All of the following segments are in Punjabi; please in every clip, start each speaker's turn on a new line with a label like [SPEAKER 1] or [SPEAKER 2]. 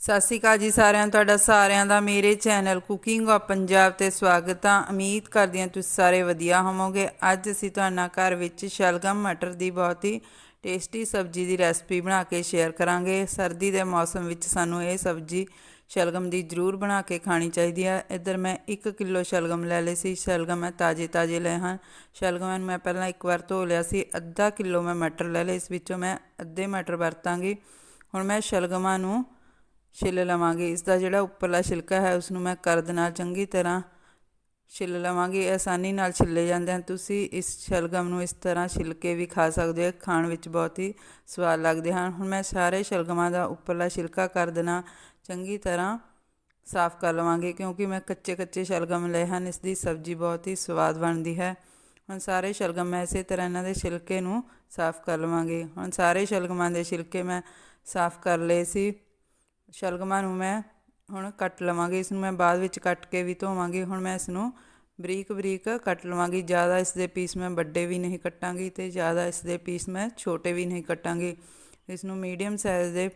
[SPEAKER 1] ਸਤਿ ਸ਼੍ਰੀ ਅਕਾਲ ਜੀ ਸਾਰਿਆਂ ਤੁਹਾਡਾ ਸਾਰਿਆਂ ਦਾ ਮੇਰੇ ਚੈਨਲ ਕੁਕਿੰਗ ਆਫ ਪੰਜਾਬ ਤੇ ਸਵਾਗਤ ਆ। ਉਮੀਦ ਕਰਦੀ ਹਾਂ ਤੁਸੀਂ ਸਾਰੇ ਵਧੀਆ ਹੋਵੋਗੇ। ਅੱਜ ਅਸੀਂ ਤੁਹਾਡਾ ਘਰ ਵਿੱਚ ਸ਼ਲਗਮ ਮਟਰ ਦੀ ਬਹੁਤ ਹੀ ਟੇਸਟੀ ਸਬਜ਼ੀ ਦੀ ਰੈਸਪੀ ਬਣਾ ਕੇ ਸ਼ੇਅਰ ਕਰਾਂਗੇ। ਸਰਦੀ ਦੇ ਮੌਸਮ ਵਿੱਚ ਸਾਨੂੰ ਇਹ ਸਬਜ਼ੀ ਸ਼ਲਗਮ ਦੀ ਜ਼ਰੂਰ ਬਣਾ ਕੇ ਖਾਣੀ ਚਾਹੀਦੀ ਹੈ ਇੱਧਰ ਮੈਂ 1 ਕਿਲੋ ਸ਼ਲਗਮ ਲੈ ਲਏ ਸੀ। ਸ਼ਲਗਮ ਮੈਂ ਤਾਜ਼ੇ ਤਾਜ਼ੇ ਲਏ ਹਨ। ਸ਼ਲਗਮ ਨੂੰ ਮੈਂ ਪਹਿਲਾਂ ਇੱਕ ਵਾਰ ਧੋ ਲਿਆ ਸੀ। ਅੱਧਾ ਕਿਲੋ ਮੈਂ ਮਟਰ ਲੈ ਲਏ। ਇਸ ਵਿੱਚੋਂ ਮੈਂ ਅੱਧੇ ਮਟਰ ਵਰਤਾਂਗੀ। ਹੁਣ ਮੈਂ ਸ਼ਲਗਮਾਂ ਨੂੰ ਛਿੱਲ ਲਵਾਂਗੀ। ਇਸ ਦਾ ਜਿਹੜਾ ਉੱਪਰਲਾ ਛਿਲਕਾ ਹੈ ਉਸ ਨੂੰ ਮੈਂ ਕਰਦ ਨਾਲ ਚੰਗੀ ਤਰ੍ਹਾਂ ਛਿੱਲ ਲਵਾਂਗੀ। ਆਸਾਨੀ ਨਾਲ ਛਿੱਲੇ ਜਾਂਦੇ ਹਨ। ਤੁਸੀਂ ਇਸ ਸ਼ਲਗਮ ਨੂੰ ਇਸ ਤਰ੍ਹਾਂ ਛਿੱਲ ਕੇ ਵੀ ਖਾ ਸਕਦੇ ਹੋ। ਖਾਣ ਵਿੱਚ ਬਹੁਤ ਹੀ ਸਵਾਦ ਲੱਗਦੇ ਹਨ। ਹੁਣ ਮੈਂ ਸਾਰੇ ਸ਼ਲਗਮਾਂ ਦਾ ਉੱਪਰਲਾ ਛਿਲਕਾ ਕਰ ਦੇਣਾ ਚੰਗੀ ਤਰ੍ਹਾਂ ਸਾਫ਼ ਕਰ ਲਵਾਂਗੀ, ਕਿਉਂਕਿ ਮੈਂ ਕੱਚੇ ਕੱਚੇ ਸ਼ਲਗਮ ਲਏ ਹਨ। ਇਸ ਦੀ ਸਬਜ਼ੀ ਬਹੁਤ ਹੀ ਸਵਾਦ ਬਣਦੀ ਹੈ। ਹੁਣ ਸਾਰੇ ਸ਼ਲਗਮ ਮੈਂ ਇਸੇ ਤਰ੍ਹਾਂ ਇਹਨਾਂ ਦੇ ਛਿਲਕੇ ਨੂੰ ਸਾਫ਼ ਕਰ ਲਵਾਂਗੀ। ਹੁਣ ਸਾਰੇ ਸ਼ਲਗਮਾਂ ਦੇ ਛਿਲਕੇ ਮੈਂ ਸਾਫ਼ ਕਰ ਲਏ ਸੀ। ਸ਼ਲਗਮਾਂ ਨੂੰ ਮੈਂ ਹੁਣ ਕੱਟ ਲਵਾਂਗੀ, ਇਸ ਨੂੰ ਮੈਂ ਬਾਅਦ ਵਿੱਚ ਕੱਟ ਕੇ ਵੀ ਧੋਵਾਂਗੀ। ਹੁਣ ਮੈਂ ਇਸ ਨੂੰ ਬਰੀਕ ਬਰੀਕ ਕੱਟ ਲਵਾਂਗੀ। ਜ਼ਿਆਦਾ ਇਸ ਦੇ ਪੀਸ ਮੈਂ ਵੱਡੇ ਵੀ ਨਹੀਂ ਕੱਟਾਂਗੀ ਤੇ ਜ਼ਿਆਦਾ ਇਸ ਦੇ ਪੀਸ ਮੈਂ ਛੋਟੇ ਵੀ ਨਹੀਂ ਕੱਟਾਂਗੀ। ਇਸ ਨੂੰ ਮੀਡੀਅਮ ਸਾਈਜ਼ ਦੇ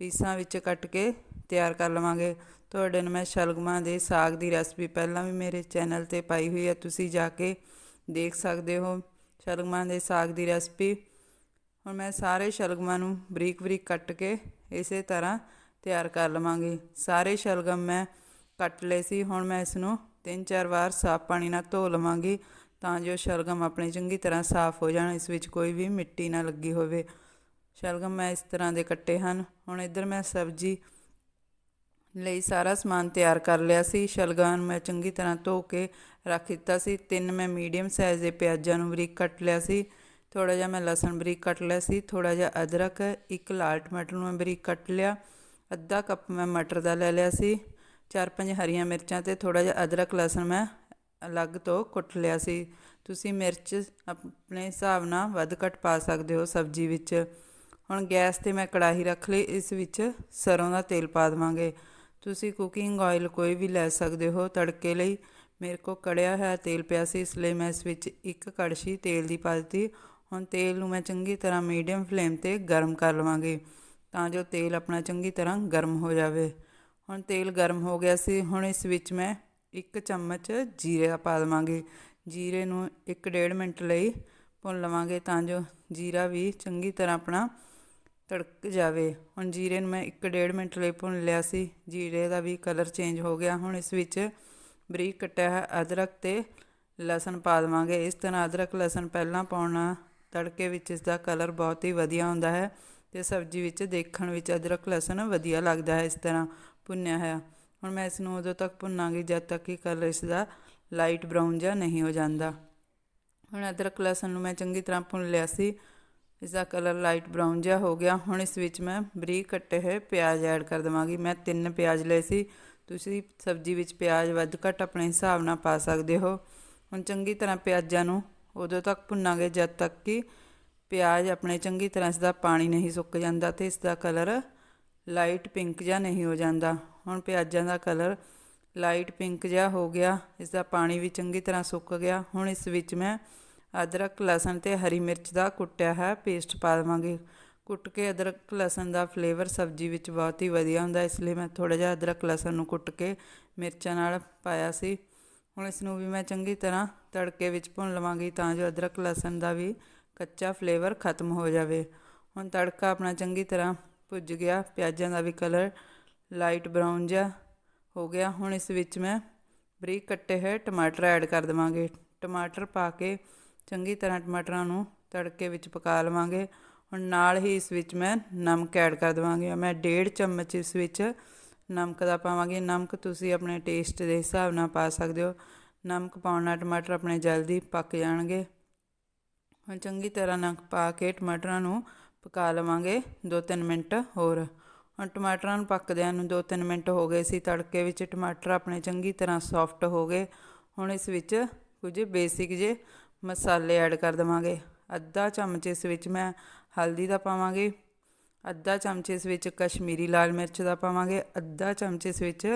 [SPEAKER 1] ਪੀਸਾਂ ਵਿੱਚ ਕੱਟ ਕੇ ਤਿਆਰ ਕਰ ਲਵਾਂਗੇ। ਤੁਹਾਡੇ ਨੂੰ ਮੈਂ ਸ਼ਲਗਮਾਂ ਦੇ ਸਾਗ ਦੀ ਰੈਸਪੀ ਪਹਿਲਾਂ ਵੀ ਮੇਰੇ ਚੈਨਲ ਤੇ ਪਾਈ ਹੋਈ ਹੈ, ਤੁਸੀਂ ਜਾ ਕੇ ਦੇਖ ਸਕਦੇ ਹੋ ਸ਼ਲਗਮਾਂ ਦੇ ਸਾਗ ਦੀ ਰੈਸਪੀ। ਹੁਣ ਮੈਂ ਸਾਰੇ ਸ਼ਲਗਮਾਂ ਨੂੰ ਬਰੀਕ ਬਰੀਕ ਕੱਟ ਕੇ ਇਸੇ ਤਰ੍ਹਾਂ ਤਿਆਰ ਕਰ ਲਵਾਂਗੀ। ਸਾਰੇ ਸ਼ਲਗਮ ਮੈਂ ਕੱਟ ਲਏ ਸੀ। ਹੁਣ ਮੈਂ ਇਸ ਨੂੰ ਤਿੰਨ ਚਾਰ ਵਾਰ ਸਾਫ਼ ਪਾਣੀ ਨਾਲ ਧੋ ਲਵਾਂਗੀ ਤਾਂ ਜੋ ਸ਼ਲਗਮ ਆਪਣੇ ਚੰਗੀ ਤਰ੍ਹਾਂ ਸਾਫ਼ ਹੋ ਜਾਣ, ਇਸ ਵਿੱਚ ਕੋਈ ਵੀ ਮਿੱਟੀ ਨਾ ਲੱਗੀ ਹੋਵੇ। ਸ਼ਲਗਮ ਮੈਂ ਇਸ ਤਰ੍ਹਾਂ ਦੇ ਕੱਟੇ ਹਨ। ਹੁਣ ਇੱਧਰ ਮੈਂ ਸਬਜ਼ੀ ਲਈ ਸਾਰਾ ਸਮਾਨ ਤਿਆਰ ਕਰ ਲਿਆ ਸੀ। ਸ਼ਲਗਮ ਮੈਂ ਚੰਗੀ ਤਰ੍ਹਾਂ ਧੋ ਕੇ ਰੱਖ ਦਿੱਤਾ ਸੀ। ਤਿੰਨ ਮੈਂ ਮੀਡੀਅਮ ਸਾਈਜ਼ ਦੇ ਪਿਆਜ਼ਾਂ ਨੂੰ ਬਰੀਕ ਕੱਟ ਲਿਆ ਸੀ। ਥੋੜਾ ਜਿਹਾ ਮੈਂ ਲਸਣ ਬਰੀਕ ਕੱਟ ਲਿਆ ਸੀ। ਥੋੜਾ ਜਿਹਾ ਅਦਰਕ, ਇੱਕ ਲਾਲ ਟਮਾਟਰ ਨੂੰ ਮੈਂ ਬਰੀਕ ਕੱਟ ਲਿਆ। ਅੱਧਾ ਕੱਪ ਮੈਂ ਮਟਰ ਦਾ ਲੈ ਲਿਆ ਸੀ, ਚਾਰ ਪੰਜ ਹਰੀਆਂ ਮਿਰਚਾਂ ਤੇ ਥੋੜਾ ਜਿਹਾ ਅਦਰਕ ਲਸਣ ਮੈਂ ਅਲੱਗ ਤੋਂ ਕੁੱਟ ਲਿਆ ਸੀ। ਤੁਸੀਂ ਮਿਰਚ ਆਪਣੇ ਹਿਸਾਬ ਨਾਲ ਵੱਧ ਘੱਟ ਪਾ ਸਕਦੇ ਹੋ ਸਬਜ਼ੀ ਵਿੱਚ। ਹੁਣ ਗੈਸ ਤੇ ਮੈਂ ਕੜਾਹੀ ਰੱਖ ਲਈ, ਇਸ ਵਿੱਚ ਸਰੋਂ ਦਾ ਤੇਲ ਪਾ ਦੇਵਾਂਗੇ। ਤੁਸੀਂ ਕੁਕਿੰਗ ਆਇਲ ਕੋਈ ਵੀ ਲੈ ਸਕਦੇ ਹੋ ਤੜਕੇ ਲਈ। ਮੇਰੇ ਕੋ ਕੜਿਆ ਹੋਇਆ ਤੇਲ ਪਿਆ ਸੀ, ਇਸ ਲਈ ਮੈਂ ਇਸ ਵਿੱਚ ਇੱਕ ਕੜਛੀ ਤੇਲ ਦੀ ਪਾ ਦਿੱਤੀ। ਹੁਣ ਤੇਲ ਨੂੰ ਮੈਂ ਚੰਗੀ ਤਰ੍ਹਾਂ ਮੀਡੀਅਮ ਫਲੇਮ ਤੇ ਗਰਮ ਕਰ ਲਵਾਂਗੀ। ਤਾਂ ਜੋ ਤੇਲ ਆਪਣਾ ਚੰਗੀ ਤਰ੍ਹਾਂ ਗਰਮ ਹੋ ਜਾਵੇ। ਹੁਣ ਤੇਲ ਗਰਮ ਹੋ ਗਿਆ ਸੀ, ਹੁਣ ਇਸ ਵਿੱਚ ਮੈਂ ਇੱਕ ਚਮਚ ਜੀਰਾ ਪਾ ਦੇਵਾਂਗੇ। ਜੀਰੇ ਨੂੰ 1.5 ਮਿੰਟ ਲਈ ਭੁੰਨ ਲਵਾਂਗੇ ਤਾਂ ਜੋ ਜੀਰਾ ਵੀ ਚੰਗੀ ਤਰ੍ਹਾਂ ਆਪਣਾ ਤੜਕ ਜਾਵੇ। ਹੁਣ ਜੀਰੇ ਨੂੰ ਮੈਂ 1.5 ਮਿੰਟ ਲਈ ਭੁੰਨ ਲਿਆ ਸੀ। ਜੀਰੇ ਦਾ ਵੀ ਕਲਰ ਚੇਂਜ ਹੋ ਗਿਆ। ਹੁਣ ਇਸ ਵਿੱਚ ਬਰੀਕ ਕੱਟਿਆ ਹੈ ਅਦਰਕ ਤੇ ਲਸਣ ਪਾ ਦੇਵਾਂਗੇ। ਇਸ ਤਰ੍ਹਾਂ ਅਦਰਕ, ਲਸਣ ਪਹਿਲਾਂ ਪਾਉਣਾ, ਤੜਕੇ ਵਿੱਚ ਇਸ ਦਾ ਕਲਰ ਬਹੁਤ ਹੀ ਵਧੀਆ ਹੁੰਦਾ ਹੈ। ਅਤੇ ਸਬਜ਼ੀ ਵਿੱਚ ਦੇਖਣ ਵਿੱਚ ਅਦਰਕ, ਲਸਣ ਵਧੀਆ ਲੱਗਦਾ ਹੈ ਇਸ ਤਰ੍ਹਾਂ ਭੁੰਨਿਆ ਹੋਇਆ। ਹੁਣ ਮੈਂ ਇਸ ਨੂੰ ਉਦੋਂ ਤੱਕ ਭੁੰਨਾਂਗੀ ਜਦ ਤੱਕ ਕਿ ਕਲਰ ਇਸ ਦਾ ਲਾਈਟ ਬਰਾਊਨ ਜਿਹਾ ਨਹੀਂ ਹੋ ਜਾਂਦਾ। ਹੁਣ ਅਦਰਕ, ਲਸਣ ਨੂੰ ਮੈਂ ਚੰਗੀ ਤਰ੍ਹਾਂ ਭੁੰਨ ਲਿਆ ਸੀ। ਇਸ ਦਾ ਕਲਰ ਲਾਈਟ ਬਰਾਊਨ ਜਿਹਾ ਹੋ ਗਿਆ। ਹੁਣ ਇਸ ਵਿੱਚ ਮੈਂ ਬਰੀਕ ਕੱਟੇ ਹੋਏ ਪਿਆਜ਼ ਐਡ ਕਰ ਦਵਾਂਗੀ। ਮੈਂ ਤਿੰਨ ਪਿਆਜ਼ ਲਏ ਸੀ। ਤੁਸੀਂ ਸਬਜ਼ੀ ਵਿੱਚ ਪਿਆਜ਼ ਵੱਧ ਘੱਟ ਆਪਣੇ ਹਿਸਾਬ ਨਾਲ ਪਾ ਸਕਦੇ ਹੋ। ਹੁਣ ਚੰਗੀ ਤਰ੍ਹਾਂ ਪਿਆਜ਼ਾਂ ਨੂੰ ਉਦੋਂ ਤੱਕ ਭੁੰਨਾਂਗੇ ਜਦ ਤੱਕ ਕਿ ਪਿਆਜ਼ ਆਪਣੇ ਚੰਗੀ ਤਰ੍ਹਾਂ ਇਸ ਦਾ ਪਾਣੀ ਨਹੀਂ ਸੁੱਕ ਜਾਂਦਾ ਤੇ ਇਸ ਦਾ ਕਲਰ ਲਾਈਟ ਪਿੰਕ ਜਿਹਾ ਨਹੀਂ ਹੋ ਜਾਂਦਾ। ਹੁਣ ਪਿਆਜ਼ਾਂ ਦਾ ਕਲਰ ਲਾਈਟ ਪਿੰਕ ਜਿਹਾ ਹੋ ਗਿਆ ਇਸ ਦਾ ਪਾਣੀ ਵੀ ਚੰਗੀ ਤਰ੍ਹਾਂ ਸੁੱਕ ਗਿਆ। ਹੁਣ ਇਸ ਵਿੱਚ ਮੈਂ ਅਦਰਕ, ਲਸਣ ਤੇ ਹਰੀ ਮਿਰਚ ਦਾ ਕੁੱਟਿਆ ਹੈ, ਪੇਸਟ ਪਾ ਦੇਵਾਂਗੀ। ਕੁੱਟ ਕੇ ਅਦਰਕ, ਲਸਣ ਦਾ ਫਲੇਵਰ ਸਬਜ਼ੀ ਵਿੱਚ ਬਹੁਤ ਹੀ ਵਧੀਆ ਹੁੰਦਾ, ਇਸ ਲਈ ਮੈਂ ਥੋੜਾ ਜਿਹਾ ਅਦਰਕ, ਲਸਣ ਨੂੰ ਕੁੱਟ ਕੇ ਮਿਰਚਾਂ ਨਾਲ ਪਾਇਆ ਸੀ। ਹੁਣ ਇਸ ਨੂੰ ਵੀ ਮੈਂ ਚੰਗੀ ਤਰ੍ਹਾਂ ਤੜਕੇ ਵਿੱਚ ਭੁੰਨ ਲਵਾਂਗੀ ਤਾਂ ਜੋ ਅਦਰਕ, ਲਸਣ ਦਾ ਵੀ ਕੱਚਾ ਫਲੇਵਰ ਖਤਮ ਹੋ ਜਾਵੇ। ਹੁਣ ਤੜਕਾ ਆਪਣਾ ਚੰਗੀ ਤਰ੍ਹਾਂ ਭੁੱਜ ਗਿਆ। ਪਿਆਜ਼ਾਂ ਦਾ ਵੀ ਕਲਰ ਲਾਈਟ ਬਰਾਊਨ ਜਿਹਾ ਹੋ ਗਿਆ। ਹੁਣ ਇਸ ਵਿੱਚ ਮੈਂ ਬਰੀਕ ਕੱਟੇ ਹੋਏ ਟਮਾਟਰ ਐਡ ਕਰ ਦੇਵਾਂਗੇ। ਟਮਾਟਰ ਪਾ ਕੇ ਚੰਗੀ ਤਰ੍ਹਾਂ ਟਮਾਟਰਾਂ ਨੂੰ ਤੜਕੇ ਵਿੱਚ ਪਕਾ ਲਵਾਂਗੇ। ਹੁਣ ਨਾਲ ਹੀ ਇਸ ਵਿੱਚ ਮੈਂ ਨਮਕ ਐਡ ਕਰ ਦੇਵਾਂਗੀ। ਮੈਂ ਡੇਢ ਚਮਚ ਇਸ ਵਿੱਚ ਨਮਕ ਦਾ ਪਾਵਾਂਗੀ। ਨਮਕ ਤੁਸੀਂ ਆਪਣੇ ਟੇਸਟ ਦੇ ਹਿਸਾਬ ਨਾਲ ਪਾ ਸਕਦੇ ਹੋ। ਨਮਕ ਪਾਉਣ ਨਾਲ ਟਮਾਟਰ ਆਪਣੇ ਜਲਦੀ ਪੱਕ ਜਾਣਗੇ। ਹੁਣ ਚੰਗੀ ਤਰ੍ਹਾਂ ਨਮਕ ਪਾ ਕੇ ਟਮਾਟਰਾਂ ਨੂੰ ਪਕਾ ਲਵਾਂਗੇ 2-3 ਮਿੰਟ ਹੋਰ। ਹੁਣ ਟਮਾਟਰਾਂ ਨੂੰ ਪੱਕਦਿਆਂ ਨੂੰ 2-3 ਮਿੰਟ ਹੋ ਗਏ ਸੀ, ਤੜਕੇ ਵਿੱਚ ਟਮਾਟਰ ਆਪਣੇ ਚੰਗੀ ਤਰ੍ਹਾਂ ਸੌਫਟ ਹੋ ਗਏ। ਹੁਣ ਇਸ ਵਿੱਚ ਕੁਝ ਬੇਸਿਕ ਜੇ ਮਸਾਲੇ ਐਡ ਕਰ ਦਵਾਂਗੇ। ਅੱਧਾ ਚਮਚ ਇਸ ਵਿੱਚ ਮੈਂ ਹਲਦੀ ਦਾ ਪਾਵਾਂਗੇ, ਅੱਧਾ ਚਮਚ ਇਸ ਵਿੱਚ ਕਸ਼ਮੀਰੀ ਲਾਲ ਮਿਰਚ ਦਾ ਪਾਵਾਂਗੇ, ਅੱਧਾ ਚਮਚ ਇਸ ਵਿੱਚ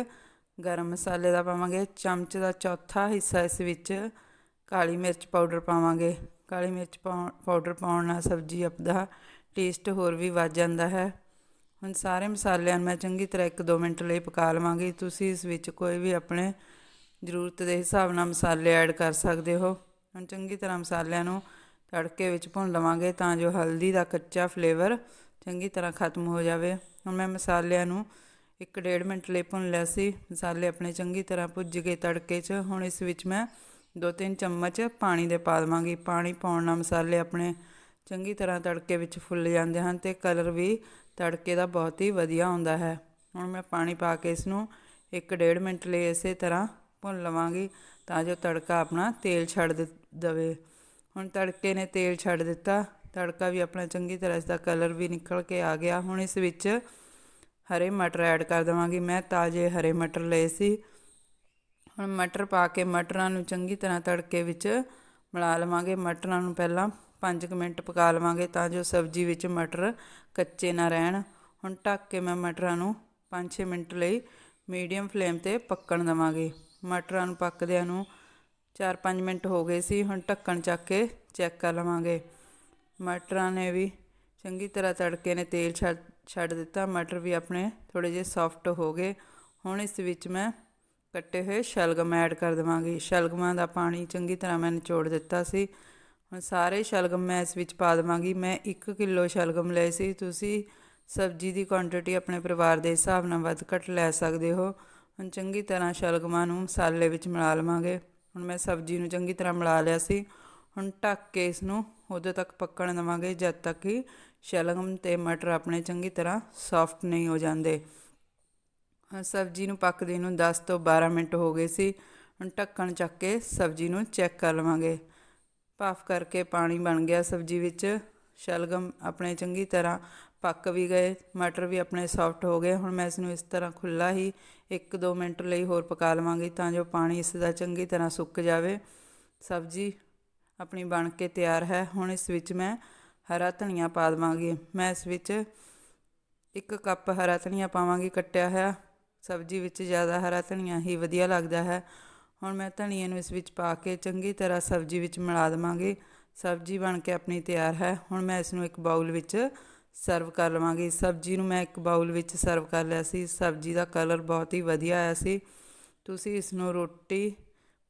[SPEAKER 1] ਗਰਮ ਮਸਾਲੇ ਦਾ ਪਾਵਾਂਗੇ, ਚਮਚ ਦਾ ਚੌਥਾ ਹਿੱਸਾ ਇਸ ਵਿੱਚ ਕਾਲੀ ਮਿਰਚ ਪਾਊਡਰ ਪਾਵਾਂਗੇ। ਕਾਲੀ ਮਿਰਚ ਪਾਉਣ, ਪਾਊਡਰ ਪਾਉਣ ਨਾਲ ਸਬਜ਼ੀ ਆਪਦਾ ਟੇਸਟ ਹੋਰ ਵੀ ਵੱਧ ਜਾਂਦਾ ਹੈ। ਹੁਣ ਸਾਰੇ ਮਸਾਲਿਆਂ ਨੂੰ ਮੈਂ ਚੰਗੀ ਤਰ੍ਹਾਂ 1-2 ਮਿੰਟ ਲਈ ਪਕਾ ਲਵਾਂਗੀ। ਤੁਸੀਂ ਇਸ ਵਿੱਚ ਕੋਈ ਵੀ ਆਪਣੇ ਜ਼ਰੂਰਤ ਦੇ ਹਿਸਾਬ ਨਾਲ ਮਸਾਲੇ ਐਡ ਕਰ ਸਕਦੇ ਹੋ। ਹੁਣ ਚੰਗੀ ਤਰ੍ਹਾਂ ਮਸਾਲਿਆਂ ਨੂੰ ਤੜਕੇ ਵਿੱਚ ਭੁੰਨ ਲਵਾਂਗੇ ਤਾਂ ਜੋ ਹਲਦੀ ਦਾ ਕੱਚਾ ਫਲੇਵਰ ਚੰਗੀ ਤਰ੍ਹਾਂ ਖਤਮ ਹੋ ਜਾਵੇ। ਹੁਣ ਮੈਂ ਮਸਾਲਿਆਂ ਨੂੰ ਇੱਕ ਡੇਢ ਮਿੰਟ ਲਈ ਭੁੰਨ ਲਿਆ ਸੀ। ਮਸਾਲੇ ਆਪਣੇ ਚੰਗੀ ਤਰ੍ਹਾਂ ਭੁੱਜ ਗਏ ਤੜਕੇ 'ਚ। ਹੁਣ ਇਸ ਵਿੱਚ ਮੈਂ 2-3 ਚਮਚ ਪਾਣੀ ਦੇ ਪਾ ਦੇਵਾਂਗੀ। ਪਾਣੀ ਪਾਉਣ ਨਾਲ ਮਸਾਲੇ ਆਪਣੇ ਚੰਗੀ ਤਰ੍ਹਾਂ ਤੜਕੇ ਵਿੱਚ ਫੁੱਲ ਜਾਂਦੇ ਹਨ ਤੇ ਕਲਰ ਵੀ ਤੜਕੇ ਦਾ ਬਹੁਤ ਹੀ ਵਧੀਆ ਆਉਂਦਾ ਹੈ। ਹੁਣ ਮੈਂ ਪਾਣੀ ਪਾ ਕੇ ਇਸ ਨੂੰ 1-1.5 ਮਿੰਟ ਲਈ ਇਸੇ ਤਰ੍ਹਾਂ ਭੁੰਨ ਲਵਾਂਗੀ ਤਾਂ ਜੋ ਤੜਕਾ ਆਪਣਾ ਤੇਲ ਛੱਡ ਦੇ, ਦਵੇ। ਹੁਣ ਤੜਕੇ ਨੇ ਤੇਲ ਛੱਡ ਦਿੱਤਾ। ਤੜਕਾ ਵੀ ਆਪਣਾ ਚੰਗੀ ਤਰ੍ਹਾਂ ਇਸ ਦਾ ਕਲਰ ਵੀ ਨਿਕਲ ਕੇ ਆ ਗਿਆ। ਹੁਣ ਇਸ ਵਿੱਚ ਹਰੇ ਮਟਰ ਐਡ ਕਰ ਦੇਵਾਂਗੀ। ਮੈਂ ਤਾਜ਼ੇ ਹਰੇ ਮਟਰ ਲਏ ਸੀ। ਹੁਣ ਮਟਰ ਪਾ ਕੇ ਮਟਰਾਂ ਨੂੰ ਚੰਗੀ ਤਰ੍ਹਾਂ ਤੜਕੇ ਵਿੱਚ ਮਿਲਾ ਲਵਾਂਗੇ। ਮਟਰਾਂ ਨੂੰ ਪਹਿਲਾਂ 5 ਮਿੰਟ ਪਕਾ ਲਵਾਂਗੇ ਤਾਂ ਜੋ ਸਬਜ਼ੀ ਵਿੱਚ ਮਟਰ ਕੱਚੇ ਨਾ ਰਹਿਣ। ਹੁਣ ਢੱਕ ਕੇ ਮੈਂ ਮਟਰਾਂ ਨੂੰ 5-6 ਮਿੰਟ ਲਈ ਮੀਡੀਅਮ ਫਲੇਮ ਤੇ ਪੱਕਣ ਦੇਵਾਂਗੇ। ਮਟਰਾਂ ਨੂੰ ਪੱਕਦਿਆਂ ਨੂੰ 4-5 ਮਿੰਟ ਹੋ ਗਏ ਸੀ, ਹੁਣ ਢੱਕਣ ਚੱਕ ਕੇ ਚੈੱਕ ਕਰ ਲਵਾਂਗੇ। ਮਟਰਾਂ ਨੇ ਵੀ ਚੰਗੀ ਤਰ੍ਹਾਂ ਤੜਕੇ ਨੇ ਤੇਲ ਛੱਡ ਛੱਡ ਦਿੱਤਾ। ਮਟਰ ਵੀ ਆਪਣੇ ਥੋੜੇ ਜਿਹੇ ਸੌਫਟ ਹੋ ਗਏ। ਹੁਣ ਇਸ ਵਿੱਚ ਮੈਂ ਕੱਟੇ ਹੋਏ ਸ਼ਲਗਮ ਐਡ ਕਰ ਦੇਵਾਂਗੀ। ਸ਼ਲਗਮਾਂ ਦਾ ਪਾਣੀ ਚੰਗੀ ਤਰ੍ਹਾਂ ਮੈਂ ਨਿਚੋੜ ਦਿੱਤਾ ਸੀ। ਹੁਣ ਸਾਰੇ ਸ਼ਲਗਮ ਮੈਂ ਇਸ ਵਿੱਚ ਪਾ ਦੇਵਾਂਗੀ। ਮੈਂ 1 ਕਿਲੋ ਸ਼ਲਗਮ ਲਏ ਸੀ। ਤੁਸੀਂ ਸਬਜ਼ੀ ਦੀ ਕੁਆਂਟੀਟੀ ਆਪਣੇ ਪਰਿਵਾਰ ਦੇ ਹਿਸਾਬ ਨਾਲ ਵੱਧ ਘੱਟ ਲੈ ਸਕਦੇ ਹੋ। ਹੁਣ ਚੰਗੀ ਤਰ੍ਹਾਂ ਸ਼ਲਗਮਾਂ ਨੂੰ ਮਸਾਲੇ ਵਿੱਚ ਮਿਲਾ ਲਵਾਂਗੇ। ਹੁਣ ਮੈਂ ਸਬਜ਼ੀ ਨੂੰ ਚੰਗੀ ਤਰ੍ਹਾਂ ਮਿਲਾ ਲਿਆ ਸੀ। ਹੁਣ ਢੱਕ ਕੇ ਇਸ ਨੂੰ ਉਦੋਂ ਤੱਕ ਪੱਕਣ ਦੇਵਾਂਗੇ ਜਦ ਤੱਕ ਕਿ ਸ਼ਲਗਮ ਤੇ ਮਟਰ ਆਪਣੇ ਚੰਗੀ ਤਰ੍ਹਾਂ ਸੌਫਟ ਨਹੀਂ ਹੋ ਜਾਂਦੇ। ਸਬਜ਼ੀ ਨੂੰ ਪੱਕਦੇ ਨੂੰ 10 ਤੋਂ 12 ਮਿੰਟ ਹੋ ਗਏ ਸੀ। ਹੁਣ ਢੱਕਣ ਚੱਕ ਕੇ ਸਬਜ਼ੀ ਨੂੰ ਚੈੱਕ ਕਰ ਲਵਾਂਗੇ। ਭਾਫ ਕਰਕੇ ਪਾਣੀ ਬਣ ਗਿਆ ਸਬਜ਼ੀ ਵਿੱਚ। ਸ਼ਲਗਮ ਆਪਣੇ ਚੰਗੀ ਤਰ੍ਹਾਂ ਪੱਕ ਵੀ ਗਏ, ਮਟਰ ਵੀ ਆਪਣੇ ਸੌਫਟ ਹੋ ਗਏ। ਹੁਣ ਮੈਂ ਇਸ ਨੂੰ ਇਸ ਤਰ੍ਹਾਂ ਖੁੱਲਾ ਹੀ 1-2 ਮਿੰਟ ਲਈ ਹੋਰ ਪਕਾ ਲਵਾਂਗੀ ਤਾਂ ਜੋ ਪਾਣੀ ਇਸ ਦਾ ਚੰਗੀ ਤਰ੍ਹਾਂ ਸੁੱਕ ਜਾਵੇ। ਸਬਜ਼ੀ ਆਪਣੀ ਬਣ ਕੇ ਤਿਆਰ ਹੈ। ਹੁਣ ਇਸ ਵਿੱਚ ਮੈਂ ਹਰਾ ਧਨੀਆ ਪਾ ਦੇਵਾਂਗੀ। ਮੈਂ ਇਸ ਵਿੱਚ ਇੱਕ ਕੱਪ ਹਰਾ ਧਨੀਆ ਪਾਵਾਂਗੀ ਕੱਟਿਆ ਹੋਇਆ। ਸਬਜ਼ੀ ਵਿੱਚ ਜ਼ਿਆਦਾ ਹਰਾ ਧਨੀਆ ਹੀ ਵਧੀਆ ਲੱਗਦਾ ਹੈ। ਹੁਣ ਮੈਂ ਧਨੀਏ ਨੂੰ ਇਸ ਵਿੱਚ ਪਾ ਕੇ ਚੰਗੀ ਤਰ੍ਹਾਂ ਸਬਜ਼ੀ ਵਿੱਚ ਮਿਲਾ ਦੇਵਾਂਗੀ। ਸਬਜ਼ੀ ਬਣ ਕੇ ਆਪਣੀ ਤਿਆਰ ਹੈ। ਹੁਣ ਮੈਂ ਇਸ ਨੂੰ ਇੱਕ ਬਾਉਲ ਵਿੱਚ ਸਰਵ ਕਰ ਲਵਾਂਗੀ। ਸਬਜ਼ੀ ਨੂੰ ਮੈਂ ਇੱਕ ਬਾਉਲ ਵਿੱਚ ਸਰਵ ਕਰ ਲਿਆ ਸੀ। ਸਬਜ਼ੀ ਦਾ ਕਲਰ ਬਹੁਤ ਹੀ ਵਧੀਆ ਆਇਆ ਸੀ। ਤੁਸੀਂ ਇਸ ਨੂੰ ਰੋਟੀ,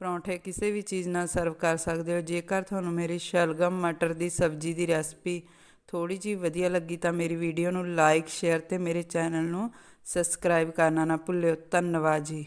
[SPEAKER 1] ਪਰੌਂਠੇ ਕਿਸੇ ਵੀ ਚੀਜ਼ ਨਾਲ ਸਰਵ ਕਰ ਸਕਦੇ ਹੋ। ਜੇਕਰ ਤੁਹਾਨੂੰ ਮੇਰੀ ਸ਼ਲਗਮ ਮਟਰ ਦੀ ਸਬਜ਼ੀ ਦੀ ਰੈਸਪੀ ਥੋੜੀ ਜਿਹੀ ਵਧੀਆ ਲੱਗੀ ਤਾਂ ਮੇਰੀ ਵੀਡੀਓ ਨੂੰ ਲਾਈਕ, ਸ਼ੇਅਰ ਤੇ ਮੇਰੇ ਚੈਨਲ ਨੂੰ ਸਬਸਕ੍ਰਾਈਬ ਕਰਨਾ ਨਾ ਭੁੱਲਿਓ। ਧੰਨਵਾਦ ਜੀ।